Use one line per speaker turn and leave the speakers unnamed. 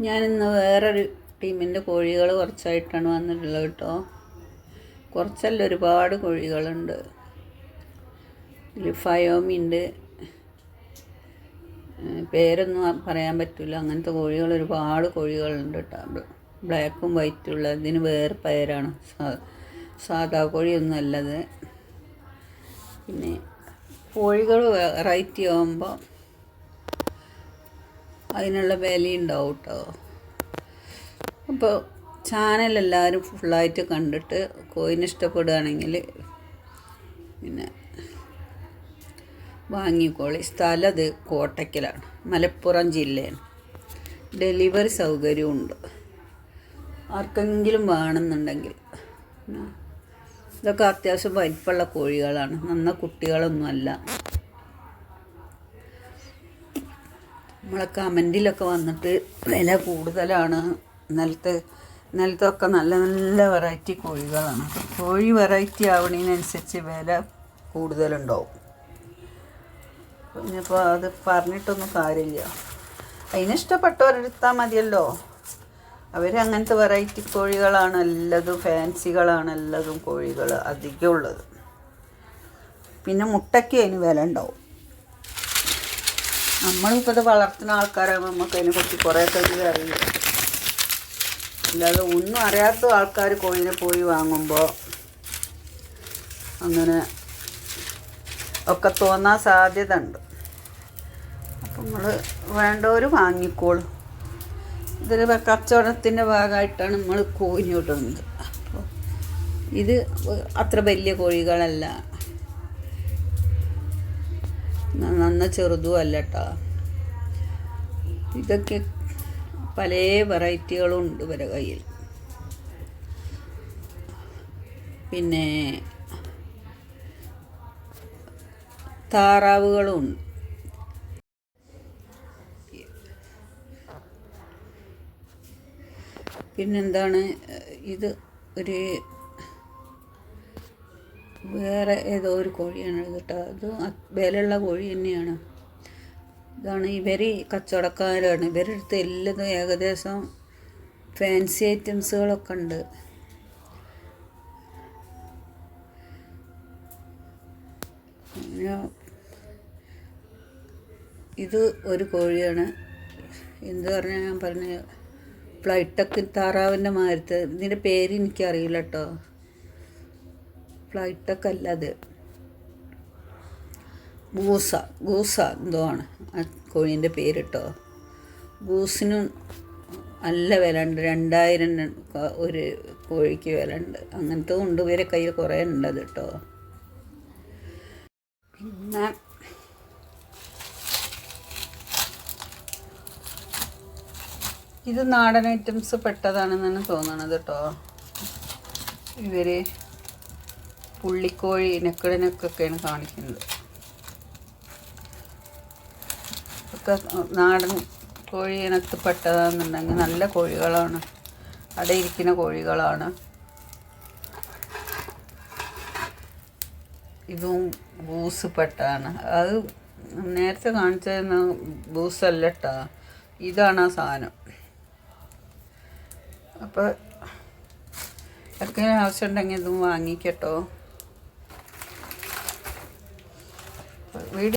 ഞാനിന്ന് വേറൊരു ടീമിന്റെ കോഴികൾ കുറച്ചായിട്ടാണ് വന്നിട്ടുള്ളത് കേട്ടോ. കുറച്ചല്ല ഒരുപാട് കോഴികളുണ്ട്. ഇതിൽ ഫയോമിയുണ്ട് ഏഹ് പേരൊന്നും പറയാൻ പറ്റില്ല അങ്ങനത്തെ കോഴികൾ ഒരുപാട് കോഴികളുണ്ട് കേട്ടോ. ബ്ലാക്കും വൈറ്റും ഉള്ള ഇതിന് വേറെ പേരാണ്. സാധാ കോഴിയൊന്നും അല്ലത്. പിന്നെ കോഴികൾ വെറൈറ്റി ആകുമ്പോൾ അതിനുള്ള വിലയുണ്ടാവും കേട്ടോ അപ്പോൾ ചാനൽ എല്ലാവരും ഫുള്ളായിട്ട് കണ്ടിട്ട് കോയിൻ ഇഷ്ടപ്പെടുകയാണെങ്കിൽ പിന്നെ വാങ്ങിക്കോളി. സ്ഥലം അത് കോട്ടയ്ക്കലാണ് മലപ്പുറം ജില്ലയാണ്. ഡെലിവറി സൗകര്യമുണ്ട്. ആർക്കെങ്കിലും വേണമെന്നുണ്ടെങ്കിൽ. ഇതൊക്കെ അത്യാവശ്യം വലിപ്പമുള്ള കോഴികളാണ്. നന്ന കുട്ടികളൊന്നുമല്ല. നമ്മളെ കമന്റിലൊക്കെ വന്നിട്ട് വില കൂടുതലാണ്. ഇന്നലത്തെ ഇന്നലത്തൊക്കെ നല്ല നല്ല വെറൈറ്റി കോഴികളാണ്. കോഴി വെറൈറ്റി ആവണതിനനുസരിച്ച് വില കൂടുതലുണ്ടാവും. ഇനിയിപ്പോൾ അത് പറഞ്ഞിട്ടൊന്നും കാര്യമില്ല. അതിനിഷ്ടപ്പെട്ടവരെടുത്താൽ മതിയല്ലോ. അവർ അങ്ങനത്തെ വെറൈറ്റി കോഴികളാണ് എല്ലതും ഫാൻസികളാണ് എല്ലതും കോഴികൾ അധികമുള്ളത്. പിന്നെ മുട്ടയ്ക്ക് അതിന് വില ഉണ്ടാവും. നമ്മളിപ്പോൾ ഇത് വളർത്തുന്ന ആൾക്കാരാകുമ്പോൾ നമുക്ക് അതിനെക്കുറിച്ച് കുറേയൊക്കെ അറിയില്ല. അല്ലാതെ ഒന്നും അറിയാത്ത ആൾക്കാർ കോഴിനെ പോയി വാങ്ങുമ്പോൾ അങ്ങനെ ഒക്കെ തോന്നാൻ സാധ്യത ഉണ്ട്. അപ്പം നമ്മൾ വേണ്ടവർ വാങ്ങിക്കോളും. ഇതിൽ കച്ചവടത്തിന്റെ ഭാഗമായിട്ടാണ് നമ്മൾ കോഴിഞ്ഞോട്ടുന്നത് അപ്പോൾ ഇത് അത്ര വലിയ കോഴികളല്ല. നന്ന ചെറുതും അല്ല കേട്ടോ ഇതൊക്കെ പല വെറൈറ്റികളും ഉണ്ട് ഇവരെ കയ്യിൽ. പിന്നെ താറാവുകളും പിന്നെന്താണ് ഇത് ഒരു വേറെ ഏതോ ഒരു കോഴിയാണ് കേട്ടോ. അത് വിലയുള്ള കോഴി തന്നെയാണ്. ഇതാണ് ഇവർ കച്ചവടക്കാരാണ്. ഇവരുടെ അടുത്ത് എല്ലാതും ഏകദേശം ഫാൻസി ഐറ്റംസുകളൊക്കെ ഉണ്ട്. ഇത് ഒരു കോഴിയാണ്. എന്ത് പറഞ്ഞാൽ ഞാൻ പറഞ്ഞ ഫ്ലൈറ്റൊക്കെ താറാവിന്റെ മാരത്ത് ഇതിന്റെ പേര് എനിക്കറിയില്ല കേട്ടോ. ഫ്ലൈറ്റൊക്കെ അല്ല അത് ഗൂസ ഗൂസ എന്തോ ആണ് ആ കോഴീന്റെ പേര് കേട്ടോ ഗൂസിനും നല്ല വില ഉണ്ട് രണ്ടായിരം ഒരു കോഴിക്ക് വില ഉണ്ട് അങ്ങനത്തെ ഉണ്ട് ഇവരെ കയ്യിൽ കുറേ ഉണ്ട് അത് കേട്ടോ പിന്നെ ഇത് നാടൻ ഐറ്റംസ് പെട്ടതാണെന്നാണ് തോന്നണത് കേട്ടോ ഇവർ പുള്ളിക്കോഴി നെക്കിടനൊക്കെയാണ് കാണിക്കുന്നത്. ഒക്കെ നാടൻ കോഴി ഇനത്ത് പെട്ടതാണെന്നുണ്ടെങ്കിൽ നല്ല കോഴികളാണ്. അവിടെ ഇരിക്കുന്ന കോഴികളാണ്. ഇതും ബൂസ് പെട്ടതാണ് അത് നേരത്തെ കാണിച്ചിരുന്ന ബൂസല്ല കേട്ടോ ഇതാണ് ആ സാധനം. അപ്പോൾ ഒക്കെ ആവശ്യമുണ്ടെങ്കിൽ ഇതും വാങ്ങിക്കട്ടോ. വീഡിയോ